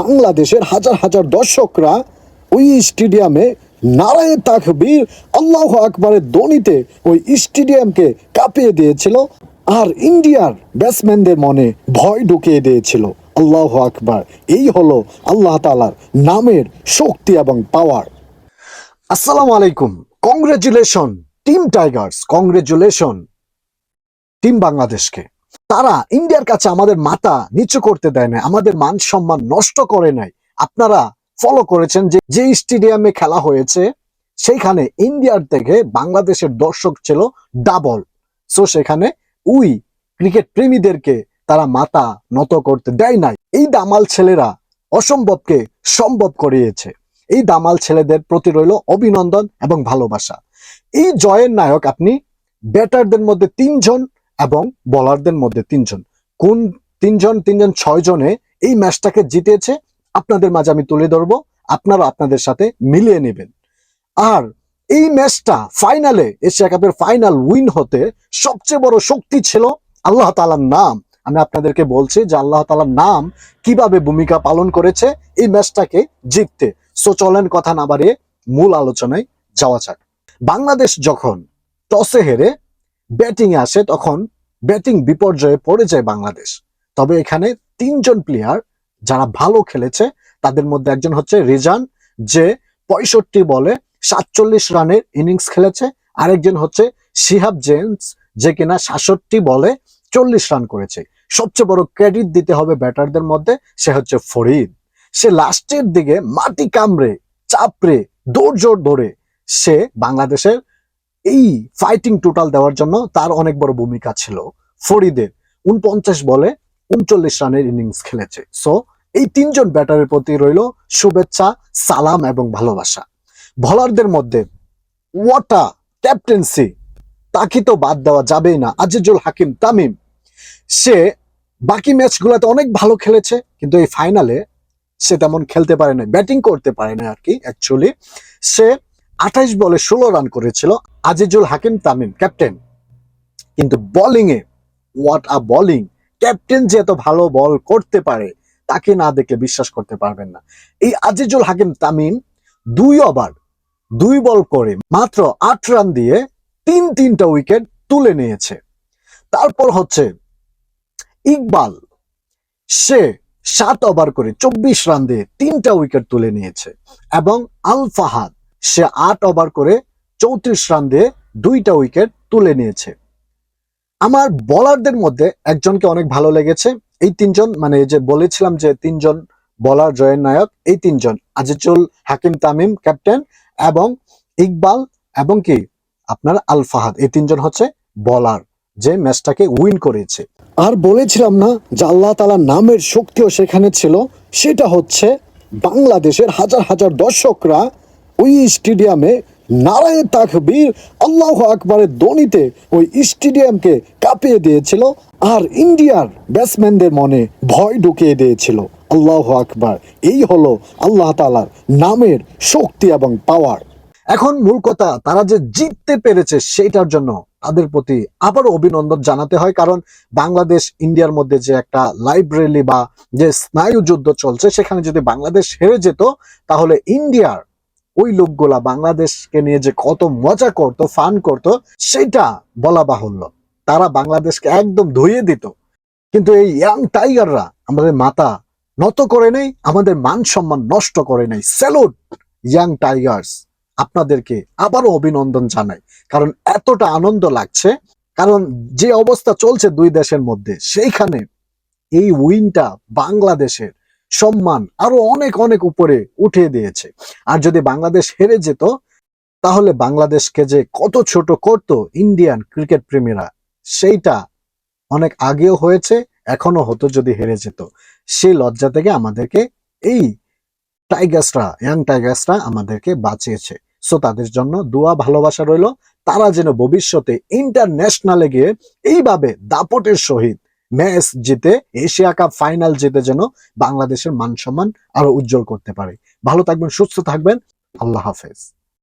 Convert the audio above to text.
বাংলাদেশের হাজার হাজার দর্শকরা ওই স্টেডিয়ামে নারায়ে তাকবীর, আল্লাহ আকবরের ধ্বনিতে ওই স্টেডিয়ামকে কাঁপিয়ে দিয়েছিল আর ইন্ডিয়ার ব্যাটসম্যানদের মনে ভয় ঢুকিয়ে দিয়েছিল। আল্লাহ আকবার। এই হলো আল্লাহ তালার নামের শক্তি এবং পাওয়ার আসসালামু আলাইকুম। Congratulation team tigers congratulation team বাংলাদেশকে। তারা ইন্ডিয়ার কাছে আমাদের মাথা নিচু করতে দেয় না আমাদের মান সম্মান নষ্ট করে নাই। আপনারা ফলো করেছেন যে যে স্টেডিয়ামে খেলা হয়েছে, সেইখানে ইন্ডিয়ার থেকে বাংলাদেশের দর্শক ছিল ডাবল সো সেখানে উই ক্রিকেট প্রেমীদেরকে তারা মাথা নত করতে দেয় নাই। এই দামাল ছেলেরা অসম্ভবকে সম্ভব করিয়েছে। এই দামাল ছেলেদের প্রতি রইল অভিনন্দন এবং ভালোবাসা। এই জয়ের নায়ক আপনি ব্যাটারদের মধ্যে তিনজন এবং বলারদের মধ্যে তিনজন। কোন তিনজন তিনজন ছয় জনে এই ম্যাচটাকে জিতেছে, আপনাদের মাঝে আমি তুলে ধরবো। আপনারা আপনাদের সাথে মিলিয়ে নেবেন। আর এই ম্যাচটা ফাইনালে, এশিয়া কাপের ফাইনাল উইন হতে সবচেয়ে বড় শক্তি ছিল আল্লাহ তালার নাম। আমি আপনাদেরকে বলছি যে আল্লাহ তালার নাম কীভাবে ভূমিকা পালন করেছে, এই ম্যাচটাকে জিততে। সো চলেন কথা না বাড়িয়ে মূল আলোচনায় যাওয়া যাক। বাংলাদেশ যখন টসে হেরে ব্যাটিং আসে তখন ব্যাটিং বিপর্যয়ে পড়ে যায় বাংলাদেশ। তবে এখানে তিনজন প্লেয়ার যারা ভালো খেলেছে, তাদের মধ্যে একজন হচ্ছে রিজান, যে পঁয়ষট্টি বলে সাতচল্লিশ রানের ইনিংস খেলেছে। আরেকজন হচ্ছে শিহাব জেমস, যে কিনা সাতষট্টি বলে চল্লিশ রান করেছে। সবচেয়ে বড় ক্রেডিট দিতে হবে ব্যাটারদের মধ্যে, সে হচ্ছে ফরিদ। সে লাস্টের দিকে মাটি কামড়ে, চাপড়ে দৌড় ধরে সে বাংলাদেশের এই ফাইটিং টোটাল দেওয়ার জন্য তার অনেক বড় ভূমিকা ছিল। ফরিদের উনপঞ্চাশ বলে উনচল্লিশ রানের ইনিংস খেলেছে। সো এই তিনজন ব্যাটারের প্রতি রইল শুভেচ্ছা, সালাম এবং ভালোবাসা। বলারদের মধ্যে ওয়াটা ক্যাপ্টেন্সি তাকে তো বাদ দেওয়া যাবেই না। আজিজুল হাকিম তামিম, সে বাকি ম্যাচগুলোতে অনেক ভালো খেলেছে, কিন্তু এই ফাইনালে সে তেমন খেলতে পারে না ব্যাটিং করতে পারে না আর কি অ্যাকচুয়ালি সে আঠাইশ বলে ষোলো রান করেছিল আজিজুল হাকিম তামিম, ক্যাপ্টেন। কিন্তু বোলিং এ হোয়াট আ বোলিং ক্যাপ্টেন যে এত ভালো বল করতে পারে, তাকে না দেখে বিশ্বাস করতে পারবেন না। এই আজিজুল হাকিম তামিম দুই ওভার দুই বল করে মাত্র আট রান দিয়ে তিন তিনটা উইকেট তুলে নিয়েছে। তারপর হচ্ছে ইকবাল, সে সাত ওভার করে চব্বিশ রান দিয়ে তিনটা উইকেট তুলে নিয়েছে এবং আল ফাহাদ সে আট ওভার করে চৌত্রিশ রান দিয়ে দুইটা উইকেট তুলে নিয়েছে। আমার বলারদের মধ্যে একজনকে অনেক ভালো লেগেছে। এই তিনজন মানে যে বলেছিলাম যে তিনজন বলার জয়ের নায়ক, এই তিনজন, আজিজুল হাকিম তামিম, ক্যাপ্টেন, এবং ইকবাল এবং কি? আপনার আল ফাহাদ এই তিনজন হচ্ছে বলার, যে ম্যাচটাকে উইন করেছে। আর বলেছিলাম না যে আল্লাহ তালার নামের শক্তিও সেখানে ছিল? সেটা হচ্ছে বাংলাদেশের হাজার হাজার দর্শকরা ওই স্টেডিয়ামে নারায়ে তাকবীর আল্লাহ আকবরের ধ্বনিতে ওই স্টেডিয়ামকে কাঁপিয়ে দিয়েছিল আর ইন্ডিয়ার ব্যাটসম্যানদের মনে ভয় ঢুকিয়ে দিয়েছিল। আল্লাহ আকবার, এই হলো আল্লাহ তালার নামের শক্তি এবং পাওয়ার এখন মূল কথা, তারা যে জিততে পেরেছে সেইটার জন্য তাদের প্রতি আবারও অভিনন্দন জানাতে হয়, কারণ বাংলাদেশ ইন্ডিয়ার মধ্যে যে একটা লাইব্রেরি বা যে স্নায়ু যুদ্ধ চলছে, সেখানে যদি বাংলাদেশ হেরে যেত, তাহলে ইন্ডিয়ার ওই লোকগুলা বাংলাদেশকে নিয়ে যে কত মজা করত ফান করত, সেটা বলা বাহুল্য। তারা বাংলাদেশকে একদম ধুয়ে দিত। কিন্তু এই ইয়াং টাইগাররা আমাদের মাথা নত করে নেই, আমাদের মান সম্মান নষ্ট করে নেই। স্যালুট ইয়াং টাইগার্স আপনাদেরকে আবারও অভিনন্দন জানাই। কারণ এতটা আনন্দ লাগছে। কারণ যে অবস্থা চলছে দুই দেশের মধ্যে, সেইখানে এই উইনটা বাংলাদেশের সম্মান আরও অনেক অনেক উপরে উঠিয়ে দিয়েছে। আর যদি বাংলাদেশ হেরে যেত, তাহলে বাংলাদেশকে যে কত ছোট করত ইন্ডিয়ান ক্রিকেট প্রেমীরা, সেইটা অনেক আগেও হয়েছে এখনও হতো যদি হেরে যেত। সেই লজ্জা থেকে আমাদেরকে এই টাইগার্সরা, ইয়াং টাইগার্সরা আমাদেরকে বাঁচিয়েছে। সো তাদের জন্য দোয়া, ভালোবাসা রইল। তারা যেন ভবিষ্যতে ইন্টারন্যাশনালে গিয়ে এইভাবে দাপটের সহিত ম্যাচ জিতে এশিয়া কাপ ফাইনাল জিতে যেন বাংলাদেশের মান সম্মান আরও উজ্জ্বল করতে পারে। ভালো থাকবেন, সুস্থ থাকবেন। আল্লাহ হাফেজ।